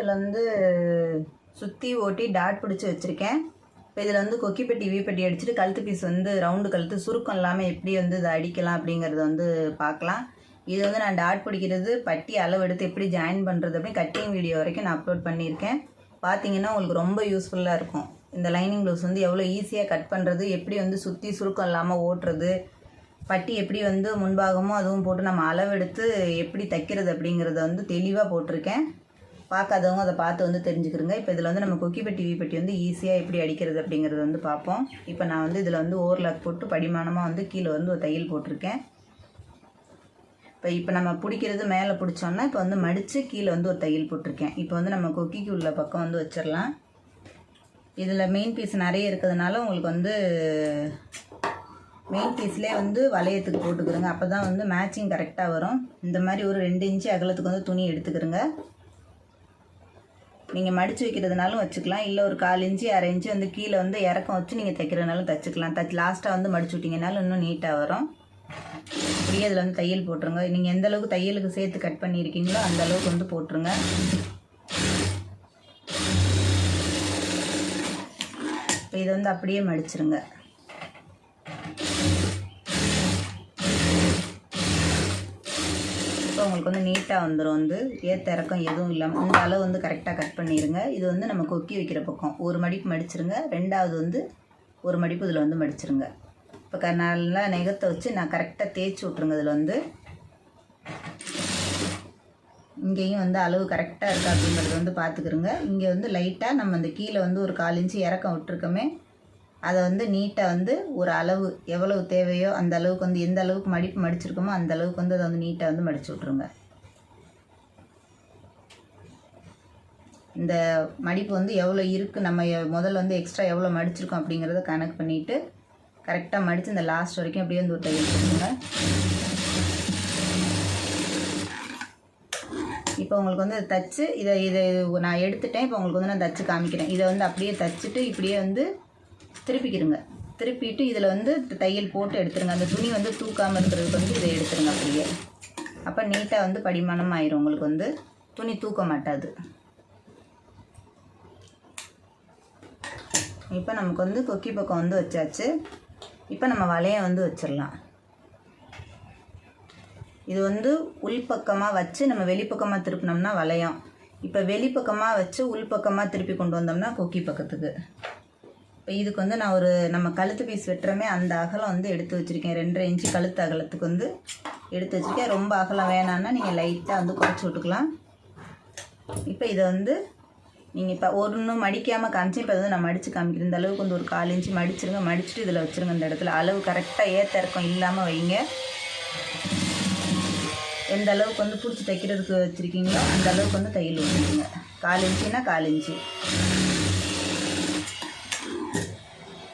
இதில் வந்து சுற்றி ஓட்டி டாட் பிடிச்சி வச்சுருக்கேன். இப்போ இதில் வந்து கொக்கி பெட்டி வீப்பெட்டி அடிச்சுட்டு கழுத்து பீஸ் வந்து ரவுண்டு கழுத்து சுருக்கம் இல்லாமல் எப்படி வந்து இதை அடிக்கலாம் அப்படிங்கிறத வந்து பார்க்கலாம். இது வந்து நான் டாட் பிடிக்கிறது பட்டி அளவு எடுத்து எப்படி ஜாயின் பண்ணுறது அப்படின்னு கட்டிங் வீடியோ வரைக்கும் நான் அப்லோட் பண்ணியிருக்கேன். பார்த்தீங்கன்னா உங்களுக்கு ரொம்ப யூஸ்ஃபுல்லாக இருக்கும். இந்த லைனிங் ப்ளவுஸ் வந்து எவ்வளோ ஈஸியாக கட் பண்ணுறது எப்படி வந்து சுற்றி சுருக்கம் இல்லாமல் ஓட்டுறது பட்டி எப்படி வந்து முன்பாகமோ அதுவும் போட்டு நம்ம அளவெடுத்து எப்படி தைக்கிறது அப்படிங்கிறத வந்து தெளிவாக போட்டிருக்கேன். பார்க்காதவங்க அதை பார்த்து வந்து தெரிஞ்சுக்கிறங்க இப்போ இதில் வந்து நம்ம கொக்கி பெட்டி வீ பெட்டி வந்து ஈஸியாக எப்படி அடிக்கிறது அப்படிங்கிறது வந்து பார்ப்போம். இப்போ நான் வந்து இதில் வந்து ஓவர்லாக் போட்டு படிமானமாக வந்து கீழே வந்து ஒரு தையல் போட்டிருக்கேன். இப்போ இப்போ நம்ம பிடிக்கிறது மேலே பிடிச்சோன்னா இப்போ வந்து மடித்து கீழே வந்து ஒரு தையல் போட்டிருக்கேன். இப்போ வந்து நம்ம கொக்கிக்கு உள்ள பக்கம் வந்து வச்சிடலாம். இதில் மெயின் பீஸ் நிறைய இருக்கிறதுனால உங்களுக்கு வந்து மெயின் பீஸ்லேயே வந்து வளையத்துக்கு போட்டுக்கிறோங்க அப்போ தான் வந்து மேட்சிங் கரெக்டாக வரும். இந்த மாதிரி ஒரு ரெண்டு இன்ச்சு அகலத்துக்கு வந்து துணி எடுத்துக்கிறோங்க நீங்கள் மடித்து வைக்கிறதுனாலும் வச்சுக்கலாம். இல்லை ஒரு கால் இன்ச்சு அரை இன்ச்சு வந்து கீழே வந்து இறக்கம் வச்சு நீங்கள் தைக்கிறதுனாலும் தைச்சிக்கலாம். தச்சு லாஸ்ட்டாக வந்து மடிச்சு விட்டிங்கனாலும் இன்னும் நீட்டாக வரும். அப்படியே அதில் வந்து தையல் போட்டுருங்க. நீங்கள் எந்த அளவுக்கு தையலுக்கு சேர்த்து கட் பண்ணியிருக்கீங்களோ அந்த அளவுக்கு வந்து போட்டுருங்க. இப்போ இதை வந்து அப்படியே மடிச்சிருங்க. நமக்கு வந்து நீட்டாக வந்துடும் வந்து ஏற்ற இறக்கம் எதுவும் இல்லாமல் இந்த அளவு வந்து கரெக்டாக கட் பண்ணிடுங்க இது வந்து நம்ம கொக்கி வைக்கிற பக்கம். ஒரு மடிப்பு மடிச்சிருங்க. ரெண்டாவது வந்து ஒரு மடிப்பு இதில் வந்து மடிச்சிருங்க. இப்போ க நல்லா நெகத்தை வச்சு நான் கரெக்டாக தேய்ச்சி விட்ருங்க இதில் வந்து. இங்கேயும் வந்து அளவு கரெக்டாக இருக்கா அப்படிங்கிறது வந்து பார்த்துக்கிறோங்க இங்கே வந்து லைட்டாக நம்ம அந்த கீழே வந்து ஒரு கால் இன்ச்சு இறக்கம் விட்டுருக்கோமே. அதை வந்து நீட்டாக வந்து ஒரு அளவு எவ்வளவு தேவையோ அந்த அளவுக்கு வந்து எந்த அளவுக்கு மடிப்பு மடிச்சிருக்கோமோ அந்த அளவுக்கு வந்து அதை வந்து நீட்டாக வந்து மடித்து விட்ருங்க இந்த மடிப்பு வந்து எவ்வளோ இருக்குது நம்ம முதல்ல வந்து எக்ஸ்ட்ரா எவ்வளோ மடிச்சிருக்கோம் அப்படிங்கிறத கணக்கு பண்ணிவிட்டு கரெக்டாக மடித்து இந்த லாஸ்ட் வரைக்கும் அப்படியே வந்து ஒரு தையல் இப்போ உங்களுக்கு வந்து தச்சு இதை இதை நான் எடுத்துட்டேன். இப்போ உங்களுக்கு வந்து நான் தச்சு காமிக்கிறேன். இதை வந்து அப்படியே தச்சுட்டு இப்படியே வந்து திருப்பிக்கிடுங்க திருப்பிட்டு இதில் வந்து தையல் போட்டு எடுத்துருங்க. அந்த துணி வந்து தூக்காமல் இருக்கிறதுக்கு வந்து இதை எடுத்துருங்க அப்படியே. அப்போ நீட்டாக வந்து படிமானம் ஆயிரும். உங்களுக்கு வந்து துணி தூக்க மாட்டாது. இப்போ நமக்கு வந்து கொக்கி பக்கம் வந்து வச்சாச்சு. இப்போ நம்ம வளையம் வந்து வச்சிடலாம். இது வந்து உள்பக்கமாக வச்சு நம்ம வெளிப்பக்கமாக திருப்பினோம்னா வளையம். இப்போ வெளிப்பக்கமாக வச்சு உள்பக்கமாக திருப்பி கொண்டு வந்தோம்னா கொக்கி பக்கத்துக்கு. இப்போ இதுக்கு வந்து நான் ஒரு நம்ம கழுத்து பீஸ் வெட்டுறமே அந்த அகலம் வந்து எடுத்து வச்சுருக்கேன். ரெண்டரை இன்ச்சு கழுத்து அகலத்துக்கு வந்து எடுத்து வச்சுருக்கேன். ரொம்ப அகலம் வேணான்னா நீங்கள் லைட்டாக வந்து குறைச்சி விட்டுக்கலாம். இப்போ இதை வந்து நீங்கள் இப்போ ஒன்று மடிக்காமல் காமிச்சு இப்போ வந்து நான் மடித்து காமிக்கிறேன். இந்த அளவுக்கு வந்து ஒரு கால் இன்ச்சு மடிச்சிருங்க. மடிச்சுட்டு இதில் வச்சுருங்க இந்த இடத்துல. அளவு கரெக்டாக ஏற்ற இறக்கம் இல்லாமல் வைங்க. எந்த அளவுக்கு வந்து பிடிச்சி தைக்கிறதுக்கு வச்சுருக்கீங்களோ அந்த அளவுக்கு வந்து தையல் விட்டுருங்க கால் இன்ச்சுனா கால் இன்ச்சு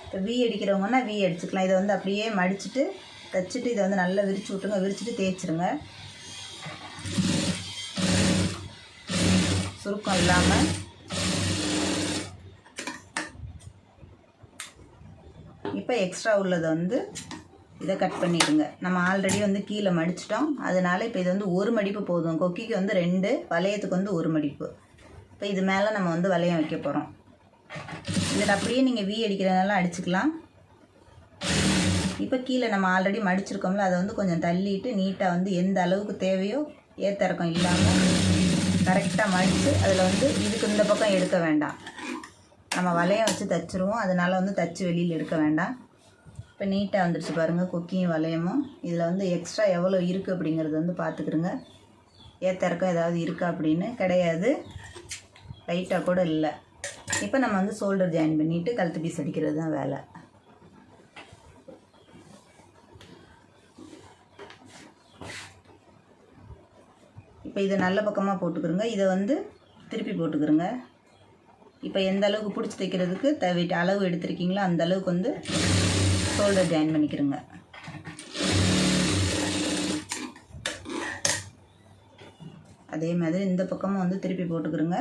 இப்போ வி அடிக்கிறவங்கன்னா வி அடிச்சுக்கலாம். இதை வந்து அப்படியே மடிச்சுட்டு தைச்சிட்டு இதை வந்து நல்லா விரிச்சு விட்டுருங்க. விரிச்சுட்டு தேய்ச்சிருங்க. சுருக்கம் இல்லாமல் இப்போ எக்ஸ்ட்ரா உள்ளதை வந்து இதை கட் பண்ணிடுங்க. நம்ம ஆல்ரெடி வந்து கீழே மடிச்சிட்டோம். அதனால இப்போ இது வந்து ஒரு மடிப்பு போதும். கொக்கிக்கு வந்து ரெண்டு வளையத்துக்கு வந்து ஒரு மடிப்பு. இப்போ இது மேலே நம்ம வந்து வளையம் வைக்க போகிறோம் இதில் அப்படியே நீங்கள் வீ அடிக்கிறதுனால அடிச்சுக்கலாம். இப்போ கீழே நம்ம ஆல்ரெடி மடிச்சிருக்கோம்ல அதை வந்து கொஞ்சம் தள்ளிட்டு நீட்டாக வந்து எந்த அளவுக்கு தேவையோ ஏத்தறக்கம் இல்லாமல் கரெக்டாக மடித்து அதில் வந்து இதுக்கு இந்த பக்கம் எடுக்க வேண்டாம். நம்ம வளையம் வச்சு தைச்சிருவோம். அதனால வந்து தச்சு வெளியில் எடுக்க வேண்டாம். இப்போ நீட்டாக வந்துடுச்சு பாருங்கள் கொக்கியும் வளையமும். இதில் வந்து எக்ஸ்ட்ரா எவ்வளோ இருக்குது அப்படிங்கிறது வந்து பார்த்துக்கிறோங்க ஏத்தறக்கம் ஏதாவது இருக்கா அப்படின்னு கிடையாது. லைட்டாக கூட இல்லை. இப்போ நம்ம வந்து ஷோல்டர் ஜாயின் பண்ணிவிட்டு கழுத்து பீஸ் அடிக்கிறது தான் வேலை. இப்போ இதை நல்ல பக்கமாக போட்டுக்கிறோங்க. இதை வந்து திருப்பி போட்டுக்கிறோங்க. இப்போ எந்த அளவுக்கு பிடிச்சி தைக்கிறதுக்கு தவிட்டு அளவு எடுத்திருக்கீங்களோ அந்த அளவுக்கு வந்து ஷோல்டர் ஜாயின் பண்ணிக்கிறோங்க. அதே மாதிரி இந்த பக்கமும் வந்து திருப்பி போட்டுக்கிறோங்க.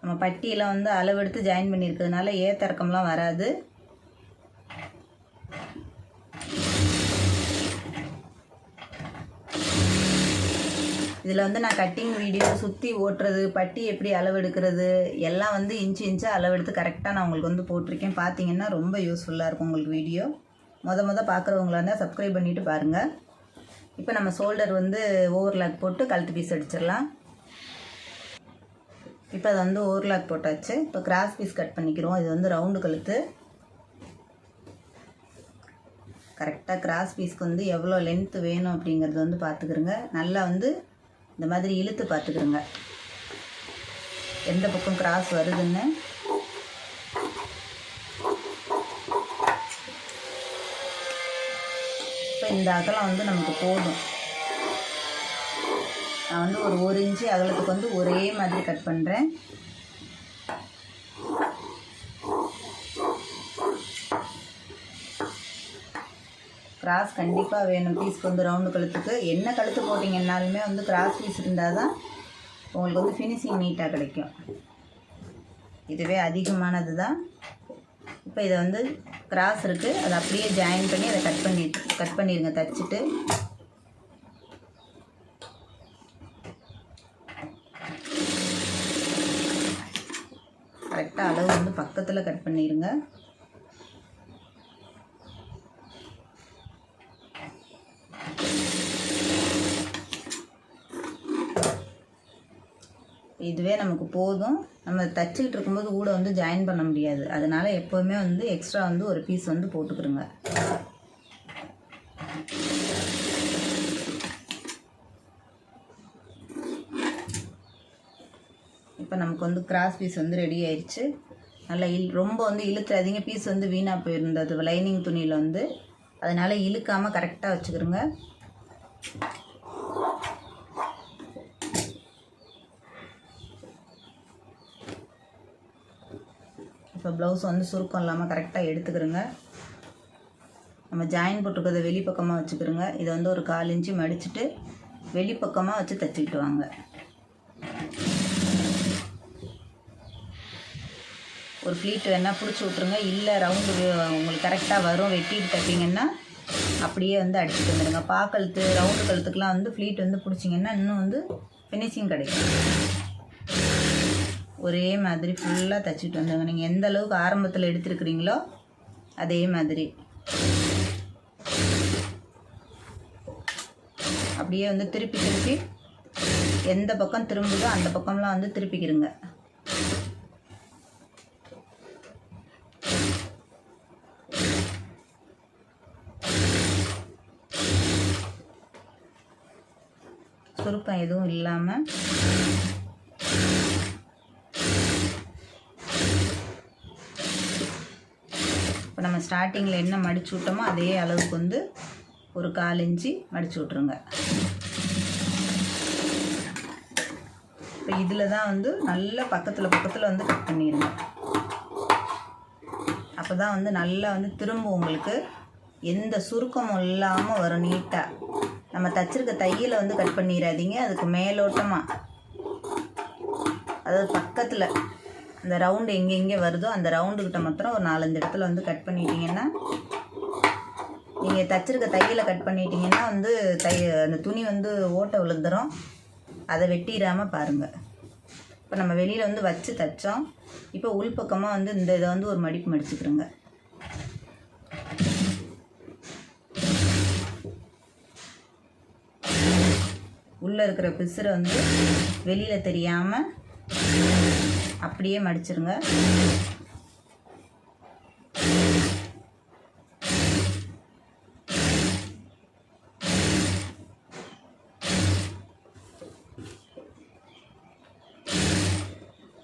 நம்ம பட்டியெல்லாம் வந்து அளவெடுத்து ஜாயின் பண்ணியிருக்கிறதுனால ஏத்தறக்கம்லாம் வராது. இதில் வந்து நான் கட்டிங் வீடியோ சுற்றி ஓட்டுறது பட்டி எப்படி அளவெடுக்கிறது எல்லாம் வந்து இன்ச்சு இன்ச்சாக அளவெடுத்து கரெக்டாக நான் உங்களுக்கு வந்து போட்டிருக்கேன். பார்த்தீங்கன்னா ரொம்ப யூஸ்ஃபுல்லாக இருக்கும் உங்களுக்கு வீடியோ மொத மொதல் பார்க்குறவங்களா இருந்தால் சப்ஸ்கிரைப் பண்ணிவிட்டு பாருங்கள் இப்போ நம்ம ஷோல்டர் வந்து ஓவர்லாக் போட்டு கழுத்து பீஸ் அடிச்சிடலாம். இப்போ அதை வந்து ஓவர்லாக் போட்டாச்சு. இப்போ கிராஸ் பீஸ் கட் பண்ணிக்கிறோம். இது வந்து ரவுண்டு கழுத்து. கரெக்டாக கிராஸ் பீஸ்க்கு வந்து எவ்வளோ லென்த்து வேணும் அப்படிங்கிறது வந்து பார்த்துக்கிறோங்க. நல்லா வந்து இந்த மாதிரி இழுத்து பார்த்துக்கிறோங்க. எந்த பக்கம் கிராஸ் வருதுன்னு? இப்போ இந்த அகலம் வந்து நமக்கு போதும். நான் வந்து ஒரு ஒரு இன்ச்சு அகலத்துக்கு வந்து ஒரே மாதிரி கட் பண்ணுறேன் கிராஸ் கண்டிப்பாக வேணும். பீஸ்க்கு வந்து ரவுண்டு கழுத்துக்கு. என்ன கழுத்து போட்டிங்கன்னாலுமே வந்து கிராஸ் பீஸ் இருந்தால் தான் உங்களுக்கு வந்து ஃபினிஷிங் நீட்டாக கிடைக்கும். இதுவே அதிகமானது தான் இப்போ இதை வந்து கிராஸ் இருக்குது அதை அப்படியே ஜாயின் பண்ணி அதை கட் பண்ணி கட் பண்ணிடுங்க தச்சுட்டு. கரெக்டாக அளவு வந்து பக்கத்தில் கட் பண்ணிடுங்க இதுவே நமக்கு போதும். நம்ம தச்சுக்கிட்டு இருக்கும்போது கூட வந்து ஜாயின் பண்ண முடியாது. அதனால் எப்போவுமே வந்து எக்ஸ்ட்ரா வந்து ஒரு பீஸ் வந்து போட்டுக்கிறோங்க இப்போ நமக்கு வந்து கிராஸ் பீஸ் வந்து ரெடி ஆயிடுச்சு நல்லா இல் ரொம்ப வந்து இழுத்துறாதீங்க பீஸ் வந்து வீணாக போயிருந்தது. லைனிங் துணியில் வந்து. அதனால் இழுக்காமல் கரெக்டாக வச்சுக்கிறோங்க இப்போ ப்ளவுஸ் வந்து சுருக்கம் இல்லாமல் கரெக்டாக எடுத்துக்கிறோங்க நம்ம ஜாயின் போட்டிருக்கிறத வெளிப்பக்கமாக வச்சுக்கிறோங்க இதை வந்து ஒரு கால் இன்ச்சு மடிச்சுட்டு வெளிப்பக்கமாக வச்சு தைச்சிக்கிட்டு வாங்க. ஒரு ஃப்ளீட் வேணால் பிடிச்சி விட்ருங்க இல்லை ரவுண்டு உங்களுக்கு கரெக்டாக வரும். வெட்டிட்டு தைப்பீங்கன்னா அப்படியே வந்து அடிச்சுட்டு வந்துடுங்க பாக்கழுத்து ரவுண்டு கழுத்துக்கெலாம் வந்து ஃப்ளீட் வந்து பிடிச்சிங்கன்னா இன்னும் வந்து ஃபினிஷிங் கிடைக்கும். ஒரே மாதிரி ஃபுல்லாக தைச்சிட்டு வந்துடுங்க நீங்கள் எந்த அளவுக்கு ஆரம்பத்தில் எடுத்துருக்குறீங்களோ அதே மாதிரி. அப்படியே வந்து திருப்பி திருப்பி எந்த பக்கம் திரும்புதோ அந்த பக்கம்லாம் வந்து திருப்பிக்கிறங்க சுருக்கம் எதுவும் இல்லாமல் இப்போ நம்ம ஸ்டார்டிங்கில் என்ன மடிச்சு விட்டோமோ அதே அளவுக்கு வந்து ஒரு கால் இன்ச்சு மடிச்சு விட்ருங்க இப்போ இதில் தான் வந்து நல்லா பக்கத்தில் பக்கத்தில் வந்து கட் பண்ணிடுங்க அப்போ தான் வந்து நல்லா வந்து திரும்ப உங்களுக்கு. எந்த சுருக்கமும் இல்லாமல் வரும் நீட்டாக நம்ம தச்சிருக்க தையலை வந்து கட் பண்ணிடாதீங்க. அதுக்கு மேலோட்டமாக அதாவது பக்கத்தில் அந்த ரவுண்டு எங்கே எங்கே வருதோ அந்த ரவுண்டுக்கிட்ட மாத்திரம் ஒரு நாலஞ்சு இடத்துல வந்து கட் பண்ணிட்டீங்கன்னா நீங்கள் தச்சிருக்க தையலை கட் பண்ணிட்டீங்கன்னா வந்து தை அந்த துணி வந்து ஓட்டை விழுந்துடும் அதை வெட்டிடாமல் பாருங்கள் இப்போ நம்ம வெளியில் வந்து வச்சு தைச்சோம். இப்போ உள்பக்கமாக வந்து இந்த இதை வந்து ஒரு மடிப்பு மடிச்சுக்கிறோங்க. உள்ளே இருக்கிற பிசுரை வந்து வெளியில் தெரியாமல் அப்படியே மடிச்சிருங்க.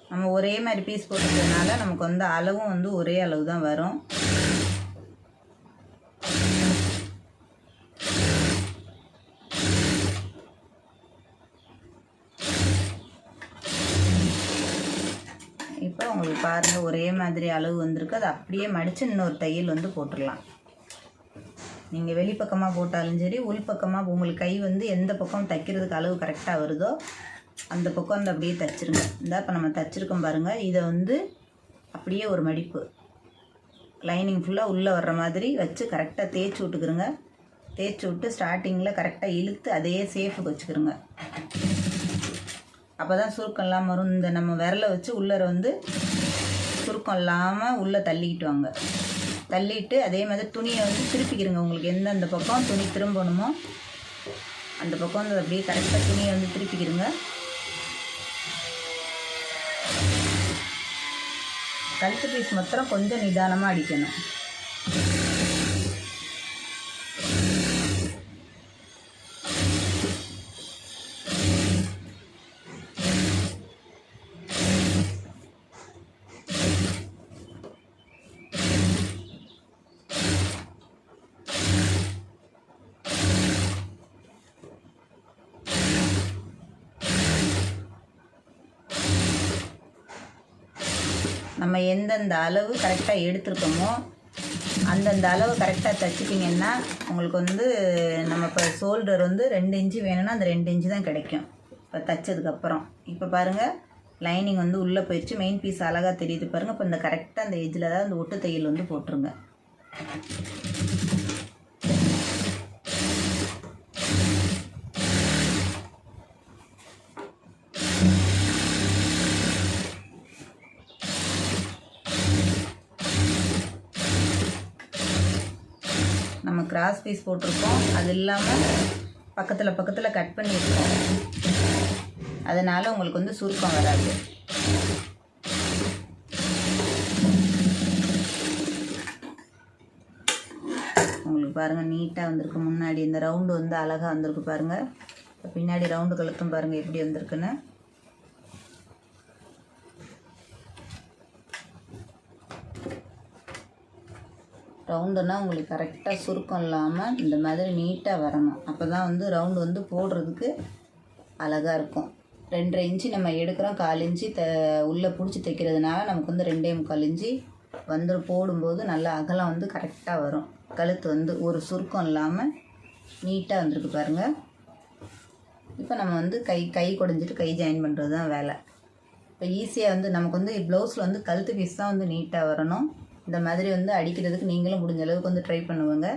நம்ம ஒரே மாதிரி பீஸ் போட்டுக்கிறதுனால நமக்கு வந்து அளவும் வந்து ஒரே அளவு தான் வரும். இப்போ உங்களுக்கு பாருங்கள் ஒரே மாதிரி அளவு வந்திருக்கு. அதை அப்படியே மடித்து இன்னொரு தையல் வந்து போட்டுடலாம். நீங்கள் வெளிப்பக்கமாக போட்டாலும் சரி உள்பக்கமாக உங்களுக்கு கை வந்து எந்த பக்கம் தைக்கிறதுக்கு அளவு கரெக்டாக வருதோ அந்த பக்கம் வந்து அப்படியே தைச்சிருங்க. இந்த இப்போ நம்ம தைச்சிருக்கோம் பாருங்கள் இதை வந்து அப்படியே ஒரு மடிப்பு. லைனிங் ஃபுல்லாக உள்ளே வர்ற மாதிரி வச்சு கரெக்டாக தேய்ச்சி விட்டுக்கிறோங்க தேய்ச்சி விட்டு ஸ்டார்டிங்கில் கரெக்டாக இழுத்து அதையே சேஃபுக்கு வச்சுக்கிறோங்க அப்போ தான் சுருக்கம் இல்லாமல் வரும். இந்த நம்ம விரலை வச்சு உள்ளர வந்து சுருக்கம் இல்லாமல் உள்ளே தள்ளிக்கிட்டு வாங்க தள்ளிட்டு அதே மாதிரி துணியை வந்து திருப்பிக்கிறங்க உங்களுக்கு எந்தெந்த பக்கம் துணி திரும்பணுமோ அந்த பக்கம் வந்து அப்படியே கரெக்டாக துணியை வந்து திருப்பிக்கிறங்க கழுத்து பீஸ் மாத்திரம் கொஞ்சம் நிதானமாக அடிக்கணும். நம்ம எந்தெந்த அளவு கரெக்டாக எடுத்துருக்கோமோ அந்தந்த அளவு கரெக்டாக தைச்சிட்டிங்கன்னா உங்களுக்கு வந்து நம்ம இப்போ ஷோல்டர் வந்து ரெண்டு இன்ச்சு வேணும்னா அந்த ரெண்டு இன்ச்சு தான் கிடைக்கும். இப்போ தைச்சதுக்கப்புறம். இப்போ பாருங்கள் லைனிங் வந்து உள்ளே போயிடுச்சு. மெயின் பீஸ் அழகாக தெரியுது பாருங்கள் இப்போ இந்த கரெக்டாக அந்த எஜ்ஜில் தான் அந்த ஒட்டு தையல் வந்து போட்டுருங்க நம்ம கிராஸ் பீஸ் போட்டிருக்கோம். அது இல்லாமல் பக்கத்தில் பக்கத்தில் கட் பண்ணியிருக்கோம். அதனால் உங்களுக்கு வந்து சுருக்கம் வராது. உங்களுக்கு பாருங்கள் நீட்டாக வந்திருக்கு. முன்னாடி இந்த ரவுண்டு வந்து அழகாக வந்திருக்கு பாருங்கள் பின்னாடி ரவுண்டு கழுத்தும் பாருங்கள் எப்படி வந்திருக்குன்னு. ரவுண்டுனால் உங்களுக்கு கரெக்டாக சுருக்கம் இல்லாமல் இந்த மாதிரி நீட்டாக வரணும். அப்போ தான் வந்து ரவுண்டு வந்து போடுறதுக்கு அழகாக இருக்கும். ரெண்டரை இன்ச்சு நம்ம எடுக்கிறோம். கால் இன்ச்சு த உள்ளே பிடிச்சி தைக்கிறதுனால நமக்கு வந்து ரெண்டே முக்கால் இன்ச்சு வந்து போடும்போது நல்லா அகலம் வந்து கரெக்டாக வரும். கழுத்து வந்து ஒரு சுருக்கம் இல்லாமல் நீட்டாக வந்திருக்கு பாருங்கள் இப்போ நம்ம வந்து கை கை குடஞ்சிட்டு கை ஜாயின் பண்ணுறது தான் வேலை. இப்போ ஈஸியாக வந்து நமக்கு வந்து ப்ளவுஸில் வந்து கழுத்து பீஸ் தான் வந்து நீட்டாக வரணும். இந்த மாதிரி வந்து அடிக்கிறதுக்கு நீங்களும் முடிஞ்ச அளவுக்கு வந்து ட்ரை பண்ணுவாங்க.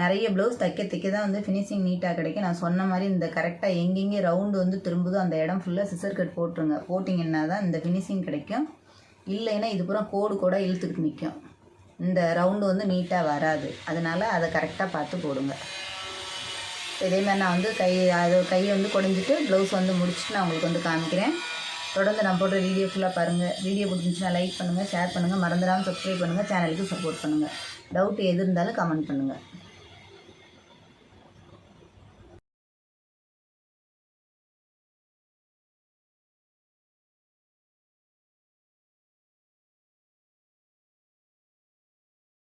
நிறைய ப்ளவுஸ் தைக்க தைக்க தான் வந்து ஃபினிஷிங் நீட்டாக கிடைக்கும். நான் சொன்ன மாதிரி இந்த கரெக்டாக எங்கெங்கே ரவுண்டு வந்து திரும்புதோ அந்த இடம் ஃபுல்லாக சிசர் கட் போட்டுருங்க. போட்டிங்கன்னா தான் இந்த ஃபினிஷிங் கிடைக்கும். இல்லைன்னா இது பூரா கோடு கூட இழுத்துக்கிட்டு நிற்கும் இந்த ரவுண்டு வந்து நீட்டாக வராது. அதனால் அதை கரெக்டாக பார்த்து போடுங்க. இதேமாதிரி நான் வந்து கை அது கையை வந்து குடஞ்சிட்டு ப்ளவுஸ் வந்து முடிச்சுட்டு நான் உங்களுக்கு வந்து காமிக்கிறேன். தொடர்ந்து நான் போடுற வீடியோ ஃபுல்லாக பாருங்கள் வீடியோ பிடிச்சிருந்துச்சுன்னா லைக் பண்ணுங்கள் ஷேர் பண்ணுங்கள் மறந்துடாமல் சப்ஸ்கிரைப் பண்ணுங்கள் சேனலுக்கு சப்போர்ட் பண்ணுங்கள் டவுட் எது இருந்தாலும் கமெண்ட் பண்ணுங்கள்